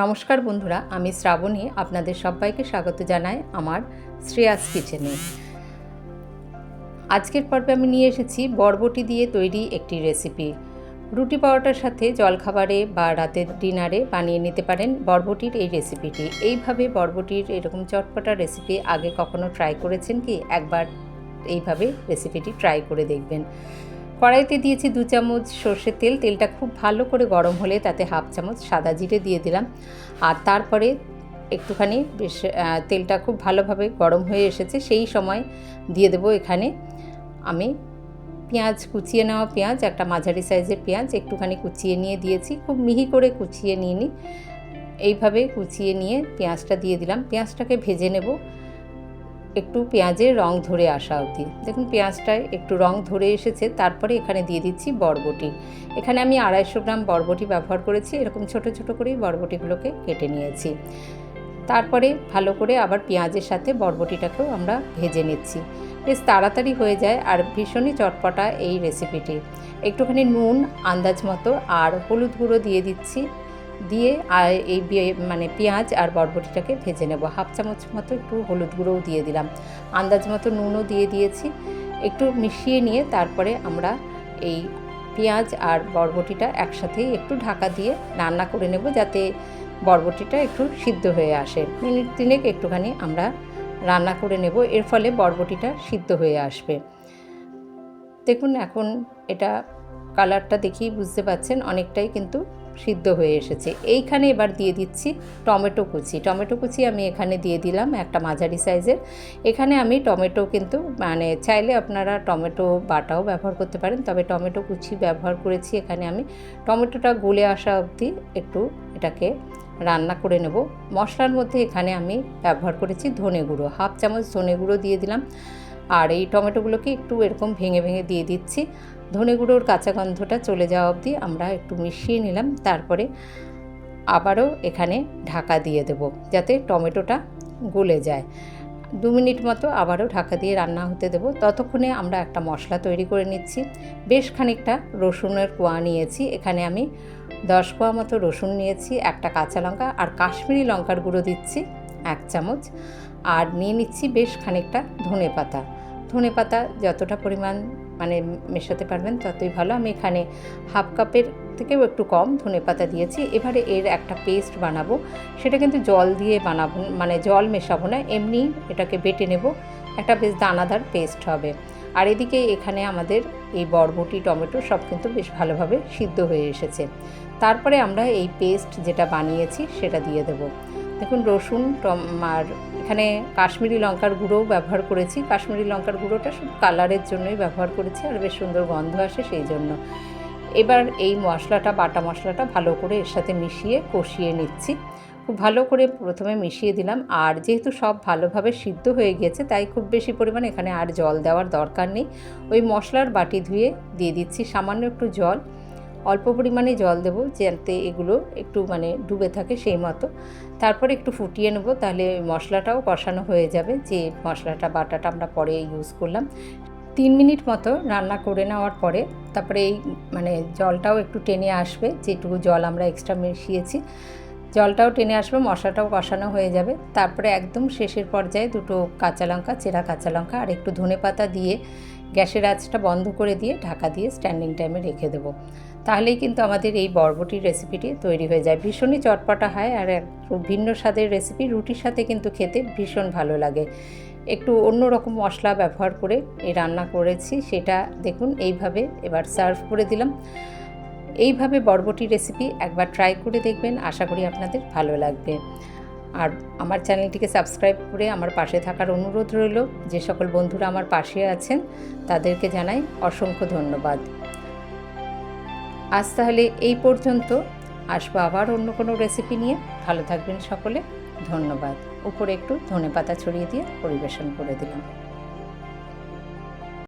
নমস্কার বন্ধুরা, আমি শ্রাবণী, আপনাদের সবাইকে স্বাগত জানাই আমার শ্রেয়াস কিচেনে। আজকের পর্বে আমি নিয়ে এসেছি বরবটি দিয়ে তৈরি একটি রেসিপি। রুটি পাওয়াটার সাথে জলখাবারে বা রাতের ডিনারে বানিয়ে নিতে পারেন বরবটির এই রেসিপিটি। এইভাবে বরবটির এরকম চটপটা রেসিপি আগে কখনো ট্রাই করেছেন কি? একবার এইভাবে রেসিপিটি ট্রাই করে দেখবেন। কড়াইতে দিয়েছি দু চামচ সর্ষের তেল। তেলটা খুব ভালো করে গরম হলে তাতে হাফ চামচ সাদা জিরে দিয়ে দিলাম। আর তারপরে একটুখানি বেশ তেলটা খুব ভালোভাবে গরম হয়ে এসেছে। সেই সময় দিয়ে দেবো এখানে আমি পেঁয়াজ, কুচিয়ে নেওয়া পেঁয়াজ, একটা মাঝারি সাইজের পেঁয়াজ। একটুখানি কুচিয়ে নিয়ে দিয়েছি। খুব মিহি করে কুচিয়ে নিয়ে নিই এইভাবে কুচিয়ে নিয়ে পেঁয়াজটা দিয়ে দিলাম। পেঁয়াজটাকে ভেজে নেব। একটু পেঁয়াজের রং ধরে আসা অবধি। দেখুন পেঁয়াজটায় একটু রং ধরে এসেছে, তারপরে এখানে দিয়ে দিচ্ছি বরবটি। এখানে আমি আড়াইশো গ্রাম বরবটি ব্যবহার করেছি, এরকম ছোট ছোট করেই বরবটিগুলোকে কেটে নিয়েছি। তারপরে ভালো করে আবার পেঁয়াজের সাথে বরবটিটাকেও আমরা ভেজে নিচ্ছি। বেশ তাড়াতাড়ি হয়ে যায় আর ভীষণই চটপটা এই রেসিপিটি একটুখানি নুন, আন্দাজ মতো আর হলুদ গুঁড়ো দিয়ে দিচ্ছি। দিয়ে আর এই মানে পেঁয়াজ আর বরবটিটাকে ভেজে নেব। হাফ চামচ মতো একটু হলুদ গুঁড়োও দিয়ে দিলাম। আন্দাজ মতো নুনও দিয়ে দিয়েছি। একটু মিশিয়ে নিয়ে তারপরে আমরা এই পেঁয়াজ আর বরবটিটা একসাথেই একটু ঢাকা দিয়ে রান্না করে নেব যাতে বরবটিটা একটু সিদ্ধ হয়ে আসে। মিনিট তিনেক একটুখানি আমরা রান্না করে নেব, এর ফলে বরবটিটা সিদ্ধ হয়ে আসবে। দেখুন, এখন এটা কালারটা দেখেই বুঝতে পাচ্ছেন, অনেকটাই কিন্তু সিদ্ধ হয়ে এসেছে। এইখানে এবার দিয়ে দিচ্ছি টমেটো কুচি। টমেটো কুচি আমি এখানে দিয়ে দিলাম একটা মাঝারি সাইজের। এখানে আমি টমেটো কিন্তু মানে চাইলে আপনারা টমেটো বাটাও ব্যবহার করতে পারেন, তবে টমেটো কুচি ব্যবহার করেছি এখানে আমি। টমেটোটা গলে আসা অবধি একটু এটাকে রান্না করে নেব। মশলার মধ্যে এখানে আমি ব্যবহার করেছি ধনে গুঁড়ো। হাফ চামচ ধনে গুঁড়ো দিয়ে দিলাম। আর এই টমেটোগুলোকে একটু এরকম ভেঙে ভেঙে দিয়ে দিচ্ছি। ধনে গুঁড়োর কাঁচা গন্ধটা চলে যাওয়া অবধি আমরা একটু মিশিয়ে নিলাম। তারপরে আবারও এখানে ঢাকা দিয়ে দেব যাতে টমেটোটা গলে যায়। দু মিনিট মতো আবারও ঢাকা দিয়ে রান্না হতে দেবো। ততক্ষণে আমরা একটা মশলা তৈরি করে নিচ্ছি। বেশ খানিকটা রসুনের কোয়া নিয়েছি। এখানে আমি দশ কোয়া মতো রসুন নিয়েছি, একটা কাঁচা লঙ্কা আর কাশ্মীরি লঙ্কার গুঁড়ো দিচ্ছি, এক চামচ। আর নিয়ে নিচ্ছি বেশ খানিকটা ধনে পাতা ধনে পাতা যতটা পরিমাণ মানে মেশাতে পারবেন ততই ভালো। আমি এখানে হাফ কাপের থেকেও একটু কম ধনে পাতা দিয়েছি। এবারে এর একটা পেস্ট বানাবো। সেটা কিন্তু জল দিয়ে বানাবো মানে জল মেশাবো না, এমনি এটাকে বেটে নেব। একটা বেশ দানাদার পেস্ট হবে। আর এদিকে এখানে আমাদের এই বরবটি, টমেটো সব কিন্তু বেশ ভালোভাবে সিদ্ধ হয়ে এসেছে। তারপরে আমরা এই পেস্ট যেটা বানিয়েছি সেটা দিয়ে দেব। দেখুন, রসুন, টম, আর এখানে কাশ্মীরি লঙ্কার গুঁড়োও ব্যবহার করেছি। কাশ্মীরি লঙ্কার গুঁড়োটা শুধু কালারের জন্যই ব্যবহার করেছি, আর বেশ সুন্দর গন্ধ আসে সেই জন্য। এবার এই মশলাটা, বাটা মশলাটা ভালো করে এর সাথে মিশিয়ে কষিয়ে নিচ্ছি। খুব ভালো করে প্রথমে মিশিয়ে দিলাম, আর যেহেতু সব ভালোভাবে সিদ্ধ হয়ে গিয়েছে, তাই খুব বেশি পরিমাণে এখানে আর জল দেওয়ার দরকার নেই। ওই মশলার বাটি ধুয়ে দিয়ে দিচ্ছি, সামান্য একটু জল। অল্প পরিমাণে জল দেবো যাতে এগুলো একটু মানে ডুবে থাকে সেই মতো। তারপরে একটু ফুটিয়ে নেব, তাহলে মশলাটাও কষানো হয়ে যাবে, যে মশলাটা, বাটাটা আমরা পরে ইউজ করলাম। তিন মিনিট মতো রান্না করে নেওয়ার পরে, তারপরে এই মানে জলটাও একটু টেনে আসবে, যেটুকু জল আমরা এক্সট্রা মিশিয়েছি। জলটাও টেনে আসবে, মশলাটাও কষানো হয়ে যাবে। তারপরে একদম শেষের পর্যায়ে দুটো কাঁচা লঙ্কা, চেরা কাঁচা লঙ্কা, আর একটু ধনে পাতা দিয়ে গ্যাসের আঁচটা বন্ধ করে দিয়ে ঢাকা দিয়ে স্ট্যান্ডিং টাইমে রেখে দেবো। তাহলেই কিন্তু আমাদের এই বরবটির রেসিপিটি তৈরি হয়ে যায়। ভীষণই চটপটা হয় আর এক ভিন্ন স্বাদের রেসিপি রুটির সাথে কিন্তু খেতে ভীষণ ভালো লাগে। একটু অন্য রকম মশলা ব্যবহার করে এই রান্না করেছি, সেটা দেখুন এইভাবে এবার সার্ভ করে দিলাম। এইভাবে বরবটি রেসিপি একবার ট্রাই করে দেখবেন, আশা করি আপনাদের ভালো লাগবে। আর আমার চ্যানেলটিকে সাবস্ক্রাইব করে আমার পাশে থাকার অনুরোধ রইল। যে সকল বন্ধুরা আমার পাশে আছেন, তাদেরকে জানাই অসংখ্য ধন্যবাদ। আজ তাহলে এই পর্যন্ত। আসব আবার অন্য কোনো রেসিপি নিয়ে। ভালো থাকবেন সকলে। ধন্যবাদ। উপরে একটু ধনে পাতা ছড়িয়ে দিয়ে পরিবেশন করে দিলাম।